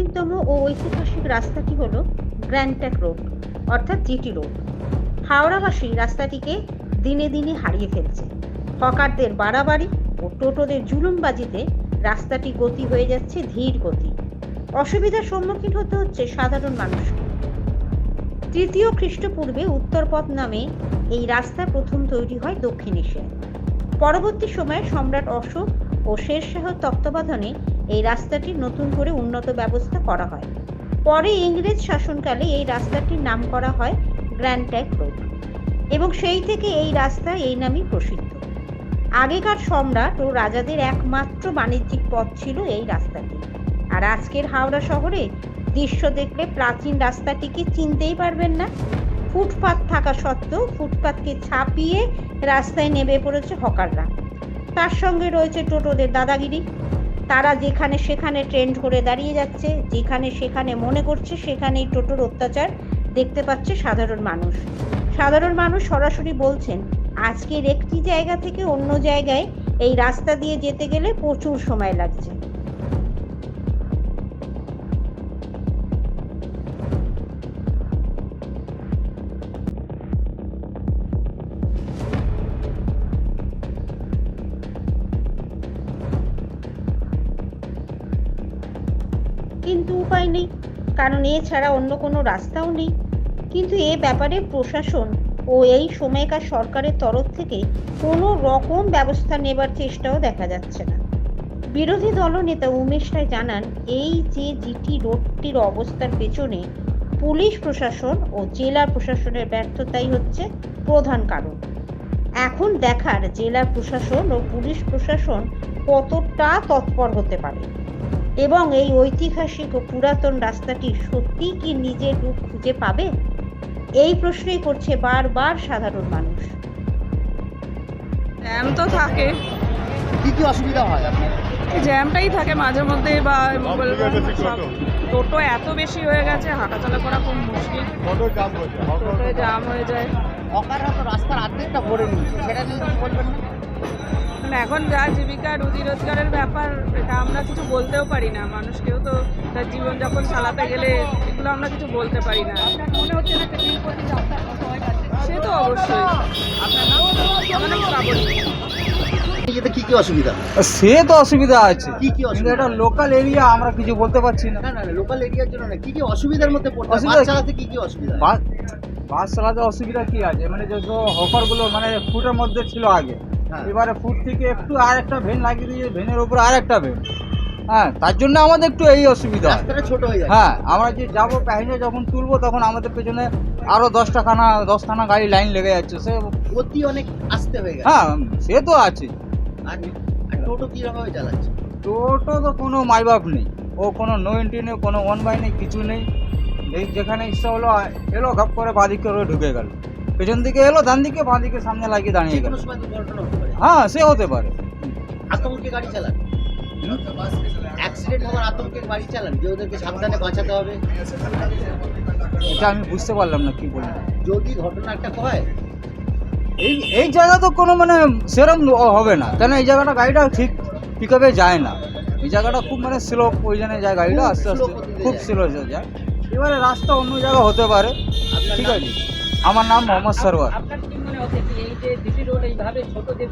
প্রাচীনতম ও ঐতিহাসিক রাস্তাটি হল গ্র্যান্ডট্যাক রোড, অর্থাৎ জিটি রোড। হাওড়াবাসী রাস্তাটিকে দিনে দিনে হারিয়ে ফেলছে। হকারদের বাড়াবাড়ি ও টোটোদের জুলুমবাজিতে রাস্তাটি গতি হয়ে যাচ্ছে ধীর গতি। অসুবিধার সম্মুখীন হতে হচ্ছে সাধারণ মানুষকে। তৃতীয় খ্রিস্টপূর্বে উত্তরপথ নামে এই রাস্তা প্রথম তৈরি হয় দক্ষিণ এশিয়ায়। পরবর্তী সময়ে সম্রাট অশোক ও শেরশাহ তত্ত্বাবধানে এই রাস্তাটি নতুন করে উন্নত ব্যবস্থা করা হয়। পরে ইংরেজ শাসনকালে এই রাস্তাটির নাম করা হয় গ্র্যান্ড ট্যাগ রোড এবং সেই থেকে এই রাস্তা এই নামই প্রসিদ্ধ। আগেকার সম্রাট ও রাজাদের একমাত্র বাণিজ্যিক পথ ছিল এই রাস্তাটি। আর আজকের হাওড়া শহরে দৃশ্য দেখলে প্রাচীন রাস্তাটিকে চিনতেই পারবেন না। ফুটপাত থাকা সত্ত্বেও ফুটপাতকে ছাপিয়ে রাস্তায় নেমে পড়েছে হকাররা। তার সঙ্গে রয়েছে টোটোদের দাদাগিরি। তারা যেখানে সেখানে ট্রেন করে দাঁড়িয়ে যাচ্ছে, যেখানে সেখানে মনে করছে সেখানেই টোটোর অত্যাচার দেখতে পাচ্ছে সাধারণ মানুষ। সাধারণ মানুষ সরাসরি বলছেন, আজকের একটি জায়গা থেকে অন্য জায়গায় এই রাস্তা দিয়ে যেতে গেলে প্রচুর সময় লাগছে। কারণ এছাড়া অন্য কোনো রাস্তাও নেই। কিন্তু এ ব্যাপারে প্রশাসন ও এই সময়কার সরকারের তরফ থেকে কোনো রকম ব্যবস্থা নেবার চেষ্টাও দেখা যাচ্ছে না। বিরোধী দলনেতা উমেশ রায় জানান, এই যে জিটি রোডটির অবস্থার পেছনে পুলিশ প্রশাসন ও জেলা প্রশাসনের ব্যর্থতাই হচ্ছে প্রধান কারণ। এখন দেখার জেলা প্রশাসন ও পুলিশ প্রশাসন কতটা তৎপর হতে পারে। এবং এই ঐতিহাসিক ও পুরাতন রাস্তাটি সত্যি কি নিজের রূপ খুঁজে পাবে? এই প্রশ্নই করছে বারবার সাধারণ মানুষ। জ্যাম তো থাকে। কি কি অসুবিধা হয় আপনার? এই জ্যামটাই থাকে মাঝে মধ্যে বা মোবাইল সব টোটো এত বেশি হয়ে গেছে হাঁটাচলা করা খুব মুশকিল। টোটোয় জ্যাম হয়ে যায় তো রাস্তার অর্ধেকটা ভরে নিচ্ছে সেটা বলবেন না। মানে এখন যা জীবিকা রুজি রোজগারের ব্যাপার এটা আমরা কিছু বলতেও পারি না। মানুষকেও তো তার জীবনযাপন চালাতে গেলে এগুলো আমরা কিছু বলতে পারি না। মনে হচ্ছে না সে তো অবশ্যই। আপনার নাম? আমার নাম শ্রাবণী। কি কি অসুবিধা? সে তো অসুবিধা আছে। কি কি অসুবিধা? এটা লোকাল এরিয়া আমরা কিছু বলতে পারছি না। না লোকাল এরিয়ার জন্য না। কি কি অসুবিধার মধ্যে পড়তে বাস? চালাতে কি কি অসুবিধা? বাস বাস চালাতে অসুবিধা কি আছে? মানে যে হকারগুলো মানে ফুটের মধ্যে ছিল আগে। এবারে ফুট থেকে একটু আর একটা ভেন লাগিয়ে দিয়ে ভেনের উপর আর একটা ভেন। হ্যাঁ তার জন্য আমাদের একটু এই অসুবিধা হয়। ছোট হয়ে যায় হ্যাঁ আমরা যে যাব প্যাসেঞ্জার যখন তুলবো তখন আমাদের পেছনে আরও দশটা খানা দশখানা গাড়ি লাইন লেগে যাচ্ছে। সে অতি অনেক আসতে হয়ে গেছে। হ্যাঁ সে তো আছে। আর টোটো কি চালাচ্ছে? টোটো তো কোনো মাইবাপ নেই। ও কোনো নো এন্ট্রি নেই কোনো ওয়ান বাই নেই কিছু নেই। এই যেখানে ইচ্ছা হলো এলো ঘপ করে বাঁদিকে করে ঢুকে গেল। পেছন দিকে এলো ডান দিকে বাঁ দিকে সামনে লাগিয়ে দাঁড়িয়ে গেল। হ্যাঁ সে হতে পারে। আতঙ্কে গাড়ি চালান। অ্যাক্সিডেন্ট হওয়ার আতঙ্কে গাড়ি চালান। যে ওদেরকে সাবধানে বাঁচাতে হবে। এটা আমি বুঝতে পারলাম না কি বললাম যদি ঘটনা একটা হয় এই এই জায়গা তো কোনো মানে সেরকম হবে না। কেন এই জায়গাটা গাড়িটা ঠিক যায় না। এই জায়গাটা খুব মানে স্লো পজিশনে যায় গাড়িটা আস্তে আস্তে খুব স্লো যায়। এবারে রাস্তা অন্য জায়গা হতে পারে। ঠিক আছে। আমার নাম মোহাম্মদ সরওয়ার। আপনার কি মনে হচ্ছে কি এই যে রোড এইভাবে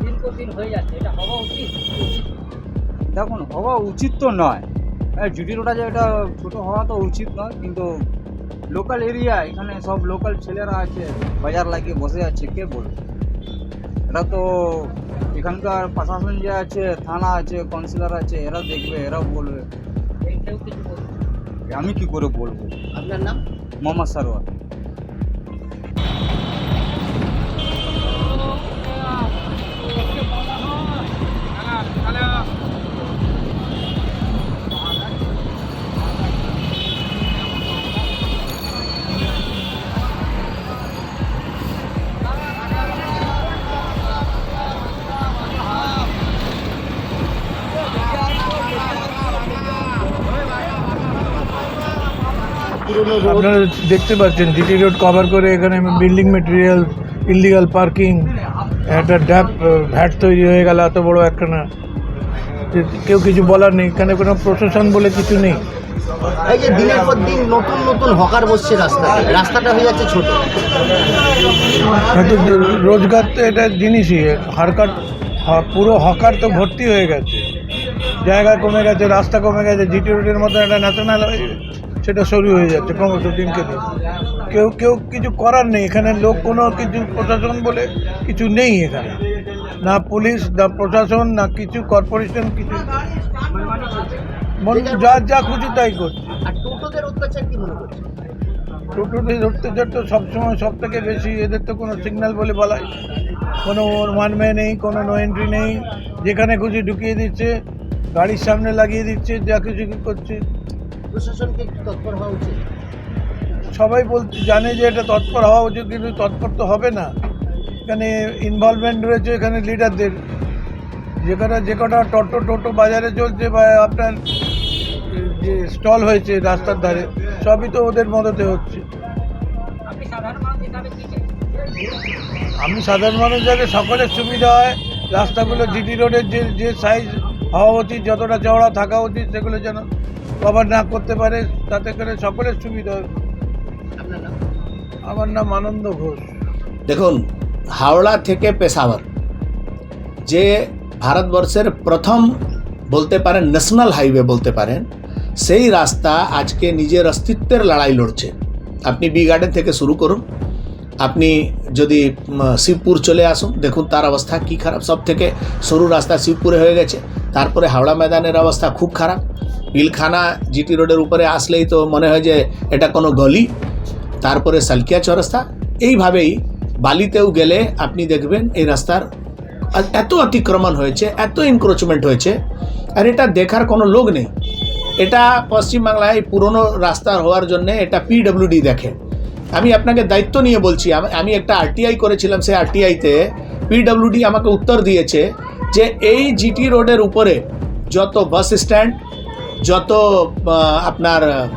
দিন পর দিন হয়ে যাচ্ছে এটা হওয়া উচিত? দেখুন হওয়া উচিত তো নয়। জুটি রোডা যে এটা ছোটো হওয়া তো উচিত নয় কিন্তু লোকাল এরিয়া এখানে সব লোকাল ছেলেরা আছে বাজার লাগিয়ে বসে আছে কে বলবে? এটা তো এখানকার প্রশাসন যে আছে থানা আছে কাউন্সিলর আছে এরা দেখবে এরা বলবে। আমি কি করে বলব? আপনার নাম? মোহাম্মদ সরওয়ার। আপনারা দেখতে পাচ্ছেন জিটি রোড কভার করে এখানে বিল্ডিং মেটেরিয়াল ইলিগাল পার্কিং একটা ড্যাপ ভ্যাট তৈরি হয়ে গেল এত বড় একখানা। কেউ কিছু বলার নেই এখানে কোনো প্রশাসন বলে কিছু নেই। এই যে দিনের পর দিন নতুন নতুন হকার বসছে রাস্তায় রাস্তাটা হয়ে যাচ্ছে ছোট। রোজগার তো এটা জিনিসই হারকার পুরো হকার তো ভর্তি হয়ে গেছে। জায়গা কমে গেছে রাস্তা কমে গেছে জিটি রোডের মতো একটা ন্যাশনাল সেটা শুরু হয়ে যাচ্ছে ক্রমশ দিনকে দিন কেউ কেউ কিছু করার নেই এখানে লোক কোনো কিছু প্রশাসন বলে কিছু নেই এখানে। না পুলিশ না প্রশাসন না কিছু কর্পোরেশন কিছু। মন- যা যা খুশি তাই করছে। আর টোটোদের অত্যাচার করছে টোটোদের অত্যাচার তো সবসময় সব থেকে বেশি এদের তো কোনো সিগন্যাল বলে বলাই কোনো ওয়ান ওয়ে নেই কোনো নো এন্ট্রি নেই। যেখানে খুশি ঢুকিয়ে দিচ্ছে গাড়ির সামনে লাগিয়ে দিচ্ছে যা কিছু করছে। প্রশাসনকে একটু তৎপর হওয়া উচিত। সবাই বলতে জানে যে এটা তৎপর হওয়া উচিত কিন্তু তৎপর তো হবে না। এখানে ইনভলভমেন্ট রয়েছে এখানে লিডারদের যেখানে যে কটা টোটো টোটো বাজারে চলছে বা আপনার যে স্টল হয়েছে রাস্তার ধারে সবই তো ওদের মদতে হচ্ছে। আপনি সাধারণ মানুষ হিসাবে কি চাই আমি সাধারণ মানুষ যাতে সকলের সুবিধা হয় রাস্তাগুলো জিটি রোডের যে যে সাইজ হওয়া উচিত যতটা চওড়া থাকা উচিত সেগুলো যেন কভার না করতে পারে তাতে করে সকলের সুবিধা আপনার নাম? আমার নাম আনন্দ ঘোষ। দেখুন হাওড়া থেকে পেশাওয়ার যে ভারতবর্ষের প্রথম বলতে পারেন ন্যাশনাল হাইওয়ে বলতে পারেন সেই রাস্তা আজকে নিজের অস্তিত্বের লড়াই লড়ছে। আপনি বি গার্ডেন থেকে শুরু করুন। আপনি যদি শিবপুর চলে আসুন দেখুন তার অবস্থা কি খারাপ। সব থেকে সরু রাস্তা শিবপুরে হয়ে গেছে। তারপরে হাওড়া ময়দানের অবস্থা খুব খারাপ। পিলখানা জিটি রোডের উপরে আসলেই তো মনে হয় যে এটা কোনো গলি, তারপরে সালকিয়া চৌরাস্তা। এইভাবেই বালিতেও গেলে আপনি দেখবেন এই রাস্তার এত অতিক্রমণ হয়েছে, এত ইনক্রোচমেন্ট হয়েছে, আর এটা দেখার কোনো লোক নেই। এটা পশ্চিমবাংলায় পুরনো রাস্তা হওয়ার জন্য এটা পিডব্লিউডি দেখে। আমি আপনাকে দায়িত্ব নিয়ে বলছি, আমি একটা আরটিআই করেছিলাম সেই আরটিআইতে পিডব্লিউডি আমাকে উত্তর দিয়েছে যে এই জিটি রোডের উপরে যত বাস স্ট্যান্ড যত আপনার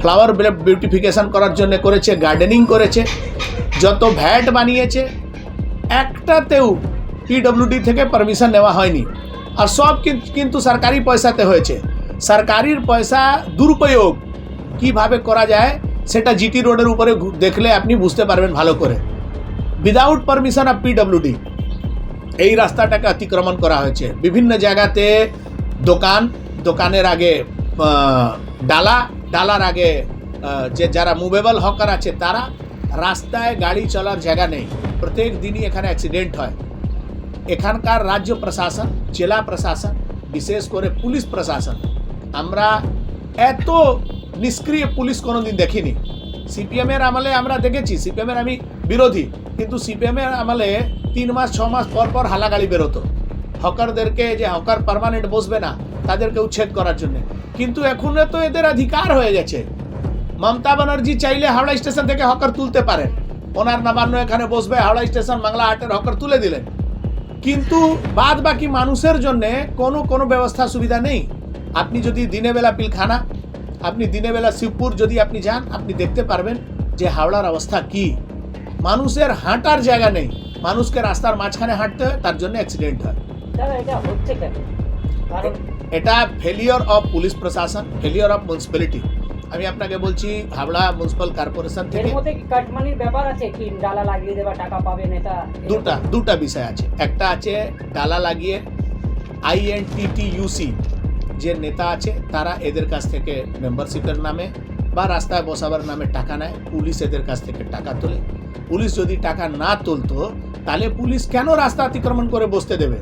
ফ্লাওয়ার বিউটিফিকেশন করার জন্য করেছে গার্ডেনিং করেছে, যত ভ্যাট বানিয়েছে, একটাতেও পিডব্লিউডি থেকে পারমিশন নেওয়া হয়নি। আর সব কিন- কিন্তু সরকারি পয়সাতে হয়েছে। সরকারির পয়সা দুরুপয়োগ। কীভাবে করা যায়, সেটা জিটি রোডের উপরে দেখলে আপনি বুঝতে পারবেন ভালো করে। উইদাউট পারমিশন অফ পিডব্লিউডি এই রাস্তাটাকে অতিক্রমণ করা হয়েছে। বিভিন্ন জায়গাতে দোকান দোকানের আগে ডালা, ডালার আগে যে যারা মুভেবল হকার আছে তারা রাস্তায় গাড়ি চলার জায়গা নেই। প্রত্যেক দিনই এখানে অ্যাক্সিডেন্ট হয়। এখানকার রাজ্য প্রশাসন, জেলা প্রশাসন, বিশেষ করে পুলিশ প্রশাসন, আমরা এত নিষ্ক্রিয় পুলিশ কোনোদিন দেখিনি। সিপিএমের আমলে আমরা দেখেছি, সিপিএমের আমি বিরোধী, কিন্তু সিপিএমের আমলে তিন মাস, ছ মাস পর পর হালাগাড়ি বেরোতো। হকারদেরকে যে হকার পার্মানেন্ট বসবে না, তাদেরকে উচ্ছেদ করার জন্য। কিন্তু এখন তো এদের অধিকার হয়ে গেছে। মমতা ব্যানার্জি চাইলে হাওড়া স্টেশন থেকে হকার তুলতে পারেন। ওনার নবান্ন এখানে বসবে হাওড়া স্টেশন বাংলা হাটের হকার তুলে দিলেন। কিন্তু বাদ বাকি মানুষের জন্য কোনো কোনো ব্যবস্থা সুবিধা নেই। আপনি যদি দিনে বেলা পিলখানা, আপনি দিনে বেলা শিবপুর যদি আপনি যান, আপনি দেখতে পারবেন যে হাওড়ার অবস্থা কি। মানুষের হাঁটার জায়গা নেই। মানুষকে রাস্তার মাঝখানে হাঁটতে হয়, তার জন্য অ্যাক্সিডেন্ট হয়। দাদা এটা হচ্ছে কেন? কারণ এটা ফেলিওর অফ পুলিশ প্রশাসন ফেলিওর অফ মিউনিসিপ্যালিটি আমি আপনাকে বলছি হাবড়া মিউনিসিপ্যাল কর্পোরেশন এর থেকে মধ্যে কি কাটমানির ব্যাপার আছে? কি ডালা লাগিয়ে দেবা টাকা পাবেন এটা দুটা দুটা বিষয় আছে। একটা আছে ডালা লাগিয়ে আইএনটিটিইউসি যে নেতা আছে তারা এদের কাছ থেকে মেম্বারশিপের নামে বা রাস্তায় বসাবার নামে টাকা নেয়। পুলিশ এদের কাছ থেকে টাকা তোলে। পুলিশ যদি টাকা না তুলতো তাহলে পুলিশ কেন রাস্তা অতিক্রমণ করে বসতে দেবে?